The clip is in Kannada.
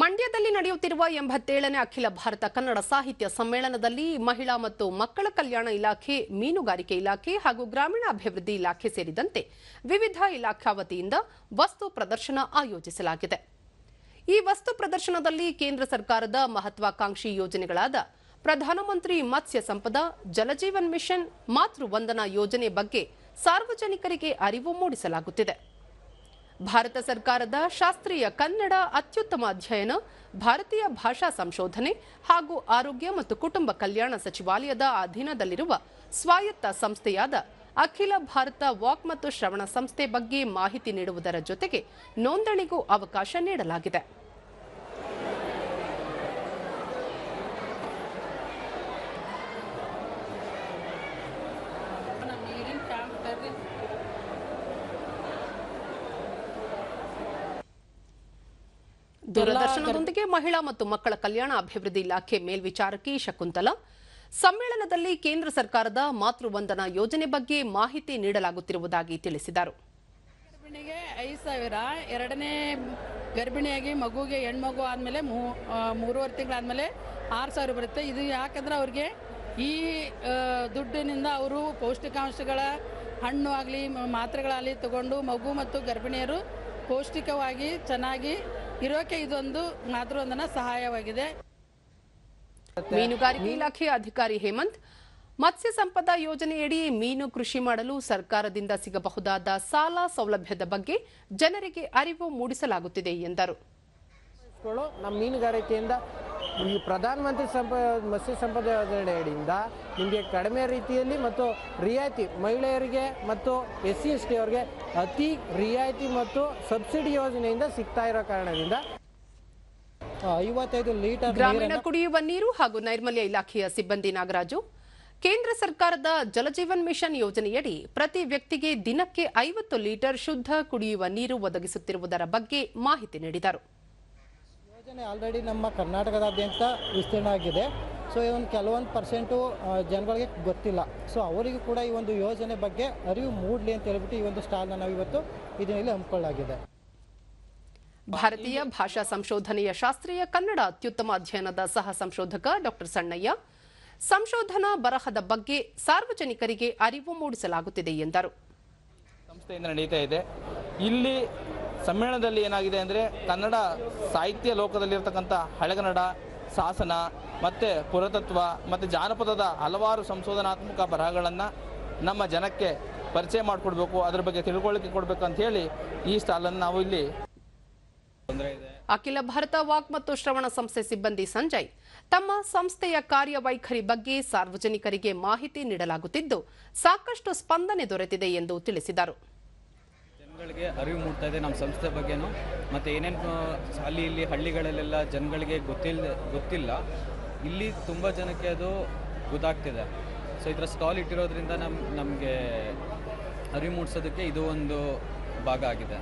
ಮಂಡ್ಯದಲ್ಲಿ ನಡೆಯುತ್ತಿರುವ ಎಂಬತ್ತೇಳನೇ ಅಖಿಲ ಭಾರತ ಕನ್ನಡ ಸಾಹಿತ್ಯ ಸಮ್ಮೇಳನದಲ್ಲಿ ಮಹಿಳಾ ಮತ್ತು ಮಕ್ಕಳ ಕಲ್ಯಾಣ ಇಲಾಖೆ, ಮೀನುಗಾರಿಕೆ ಇಲಾಖೆ ಹಾಗೂ ಗ್ರಾಮೀಣಾಭಿವೃದ್ಧಿ ಇಲಾಖೆ ಸೇರಿದಂತೆ ವಿವಿಧ ಇಲಾಖಾ ವತಿಯಿಂದ ವಸ್ತು ಪ್ರದರ್ಶನ ಆಯೋಜಿಸಲಾಗಿದೆ. ಈ ವಸ್ತು ಪ್ರದರ್ಶನದಲ್ಲಿ ಕೇಂದ್ರ ಸರ್ಕಾರದ ಮಹತ್ವಾಕಾಂಕ್ಷಿ ಯೋಜನೆಗಳಾದ ಪ್ರಧಾನಮಂತ್ರಿ ಮತ್ಸ್ಯ ಸಂಪದ, ಜಲಜೀವನ್ ಮಿಷನ್, ಮಾತೃ ವಂದನಾ ಯೋಜನೆ ಬಗ್ಗೆ ಸಾರ್ವಜನಿಕರಿಗೆ ಅರಿವು ಮೂಡಿಸಲಾಗುತ್ತಿದೆ. ಭಾರತ ಸರ್ಕಾರದ ಶಾಸ್ತ್ರೀಯ ಕನ್ನಡ ಅತ್ಯುತ್ತಮ ಅಧ್ಯಯನ, ಭಾರತೀಯ ಭಾಷಾ ಸಂಶೋಧನೆ ಹಾಗೂ ಆರೋಗ್ಯ ಮತ್ತು ಕುಟುಂಬ ಕಲ್ಯಾಣ ಸಚಿವಾಲಯದ ಅಧೀನದಲ್ಲಿರುವ ಸ್ವಾಯತ್ತ ಸಂಸ್ಥೆಯಾದ ಅಖಿಲ ಭಾರತ ವಾಕ್ ಮತ್ತು ಶ್ರವಣ ಸಂಸ್ಥೆ ಬಗ್ಗೆ ಮಾಹಿತಿ ನೀಡುವುದರ ಜೊತೆಗೆ ನೋಂದಣಿಗೂ ಅವಕಾಶ ನೀಡಲಾಗಿದೆ. ದೂರದರ್ಶನದೊಂದಿಗೆ ಮಹಿಳಾ ಮತ್ತು ಮಕ್ಕಳ ಕಲ್ಯಾಣ ಅಭಿವೃದ್ಧಿ ಇಲಾಖೆ ಮೇಲ್ವಿಚಾರಕಿ ಶಕುಂತಲಾ. ಸಮ್ಮೇಳನದಲ್ಲಿ ಕೇಂದ್ರ ಸರ್ಕಾರದ ಮಾತೃವಂದನಾ ಯೋಜನೆ ಬಗ್ಗೆ ಮಾಹಿತಿ ನೀಡಲಾಗುತ್ತಿರುವುದಾಗಿ ತಿಳಿಸಿದರು. ಗರ್ಭಿಣಿಗೆ ಐದು ಸಾವಿರ ಎರಡನೇ ಗರ್ಭಿಣಿಯಾಗಿ ಮಗುಗೆ ಹೆಣ್ಮಗು ಆದಮೇಲೆ ಮೂರುವರೆ ತಿಂಗಳಾದ್ಮೇಲೆ ಆರು ಸಾವಿರ ಬರುತ್ತೆ. ಇದು ಯಾಕಂದ್ರೆ ಅವ್ರಿಗೆ ಈ ದುಡ್ಡಿನಿಂದ ಅವರು ಪೌಷ್ಟಿಕಾಂಶಗಳ ಹಣ್ಣು ಆಗಲಿ ಮಾತ್ರೆಗಳಾಗಲಿ ತಗೊಂಡು ಮಗು ಮತ್ತು ಗರ್ಭಿಣಿಯರು ಪೌಷ್ಟಿಕವಾಗಿ ಚೆನ್ನಾಗಿ ಇರೋಕೆ ಇದೊಂದು ಮಾತೃವಂದನ ಸಹಾಯವಾಗಿದೆ. ಮೀನುಗಾರಿಕೆ ಇಲಾಖೆ ಅಧಿಕಾರಿ ಹೇಮಂತ್ ಮತ್ಸ್ಯ ಸಂಪದ ಯೋಜನೆಯಡಿ ಮೀನು ಕೃಷಿ ಮಾಡಲು ಸರ್ಕಾರದಿಂದ ಸಿಗಬಹುದಾದ ಸಾಲ ಸೌಲಭ್ಯದ ಬಗ್ಗೆ ಜನರಿಗೆ ಅರಿವು ಮೂಡಿಸಲಾಗುತ್ತಿದೆ ಎಂದರು. ನಮ್ಮ ಮೀನುಗಾರಿಕೆಯಿಂದ ಈ ಪ್ರಧಾನಮಂತ್ರಿ ಸಂಪ, ಮತ್ಸ್ಯ ಸಂಪದ ಯೋಜನೆಯಡಿಯಿಂದ ನಿಮಗೆ ಕಡಿಮೆ ರೀತಿಯಲ್ಲಿ ಮತ್ತು ರಿಯಾಯಿತಿ ಮಹಿಳೆಯರಿಗೆ ಮತ್ತು ಎಸ್ ಸಿ ಎಸ್ ಟಿ ಅವರಿಗೆ ಅತಿ ರಿಯಾಯಿತಿ ಮತ್ತು ಸಬ್ಸಿಡಿ ಯೋಜನೆಯಿಂದ ಸಿಗ್ತಾ ಇರೋ ಕಾರಣದಿಂದ ಐವತ್ತೈದು ಲೀಟರ್ ಗ್ರಾಮೀಣ ಕುಡಿಯುವ ನೀರು ಹಾಗೂ ನೈರ್ಮಲ್ಯ ಇಲಾಖೆಯ ಸಿಬ್ಬಂದಿ ನಾಗರಾಜು, ಕೇಂದ್ರ ಸರ್ಕಾರದ ಜಲಜೀವನ್ ಮಿಷನ್ ಯೋಜನೆಯಡಿ ಪ್ರತಿ ವ್ಯಕ್ತಿಗೆ ದಿನಕ್ಕೆ ಐವತ್ತು ಲೀಟರ್ ಶುದ್ಧ ಕುಡಿಯುವ ನೀರು ಒದಗಿಸುತ್ತಿರುವುದರ ಬಗ್ಗೆ ಮಾಹಿತಿ ನೀಡಿದರು. ಯೋಜನೆ ಆಲ್ರೆಡಿ ನಮ್ಮ ಕರ್ನಾಟಕದಾದ್ಯಂತ ವಿಸ್ತೀರ್ಣ ಆಗಿದೆ. ಸೊ ಈ ಒಂದು ಕೆಲವೊಂದು ಪರ್ಸೆಂಟು ಜನಗಳಿಗೆ ಗೊತ್ತಿಲ್ಲ. ಸೊ ಅವರಿಗೂ ಕೂಡ ಈ ಒಂದು ಯೋಜನೆ ಬಗ್ಗೆ ಅರಿವು ಮೂಡಲಿ ಅಂತ ಹೇಳ್ಬಿಟ್ಟು ಈ ಒಂದು ಸ್ಟಾಲ್ನ ನಾವು ಇವತ್ತು ಇದರಲ್ಲಿ ಹಮ್ಮಿಕೊಳ್ಳಲಾಗಿದೆ. ಭಾರತೀಯ ಭಾಷಾ ಸಂಶೋಧನೆಯ ಶಾಸ್ತ್ರೀಯ ಕನ್ನಡ ಅತ್ಯುತ್ತಮ ಅಧ್ಯಯನದ ಸಹ ಸಂಶೋಧಕ ಡಾಕ್ಟರ್ ಸಣ್ಣಯ್ಯ ಸಂಶೋಧನಾ ಬರಹದ ಬಗ್ಗೆ ಸಾರ್ವಜನಿಕರಿಗೆ ಅರಿವು ಮೂಡಿಸಲಾಗುತ್ತಿದೆ ಎಂದರು. ಸಂಸ್ಥೆಯಿಂದ ನಡೀತಾ ಇದೆ. ಇಲ್ಲಿ ಸಮ್ಮೇಳನದಲ್ಲಿ ಏನಾಗಿದೆ ಅಂದರೆ ಕನ್ನಡ ಸಾಹಿತ್ಯ ಲೋಕದಲ್ಲಿರ್ತಕ್ಕಂಥ ಹಳೆಗನ್ನಡ ಶಾಸನ ಮತ್ತು ಪುರತತ್ವ ಮತ್ತು ಜಾನಪದದ ಹಲವಾರು ಸಂಶೋಧನಾತ್ಮಕ ಬರಹಗಳನ್ನು ನಮ್ಮ ಜನಕ್ಕೆ ಪರಿಚಯ ಮಾಡಿಕೊಡ್ಬೇಕು, ಅದ್ರ ಬಗ್ಗೆ ತಿಳ್ಕೊಳ್ಳಿಕ್ಕೆ ಕೊಡಬೇಕು ಅಂತ ಹೇಳಿ ಈ ಸ್ಟಾಲನ್ನು ನಾವು ಇಲ್ಲಿ ಅಖಿಲ ಭಾರತ ವಾಕ್ ಮತ್ತು ಶ್ರವಣ ಸಂಸ್ಥೆ ಸಿಬ್ಬಂದಿ ಸಂಜಯ್, ತಮ್ಮ ಸಂಸ್ಥೆಯ ಕಾರ್ಯವೈಖರಿ ಬಗ್ಗೆ ಸಾರ್ವಜನಿಕರಿಗೆ ಮಾಹಿತಿ ನೀಡಲಾಗುತ್ತಿದ್ದು ಸಾಕಷ್ಟು ಸ್ಪಂದನೆ ದೊರೆತಿದೆ ಎಂದು ತಿಳಿಸಿದರು. ಜನಗಳಿಗೆ ಅರಿವು ಮೂಡ್ತಾ ಇದೆ ನಮ್ಮ ಸಂಸ್ಥೆ ಬಗ್ಗೆನೂ. ಮತ್ತು ಏನೇನು ಅಲ್ಲಿ ಇಲ್ಲಿ ಹಳ್ಳಿಗಳಲ್ಲೆಲ್ಲ ಜನಗಳಿಗೆ ಗೊತ್ತಿಲ್ಲ ಗೊತ್ತಿಲ್ಲ. ಇಲ್ಲಿ ತುಂಬ ಜನಕ್ಕೆ ಅದು ಗೊತ್ತಾಗ್ತಿದೆ. ಸೊ ಇದರ ಸ್ಟಾಲ್ ಇಟ್ಟಿರೋದ್ರಿಂದ ನಮ್ಮ ನಮಗೆ ಅರಿವು ಮೂಡಿಸೋದಕ್ಕೆ ಇದು ಒಂದು ಭಾಗ ಆಗಿದೆ.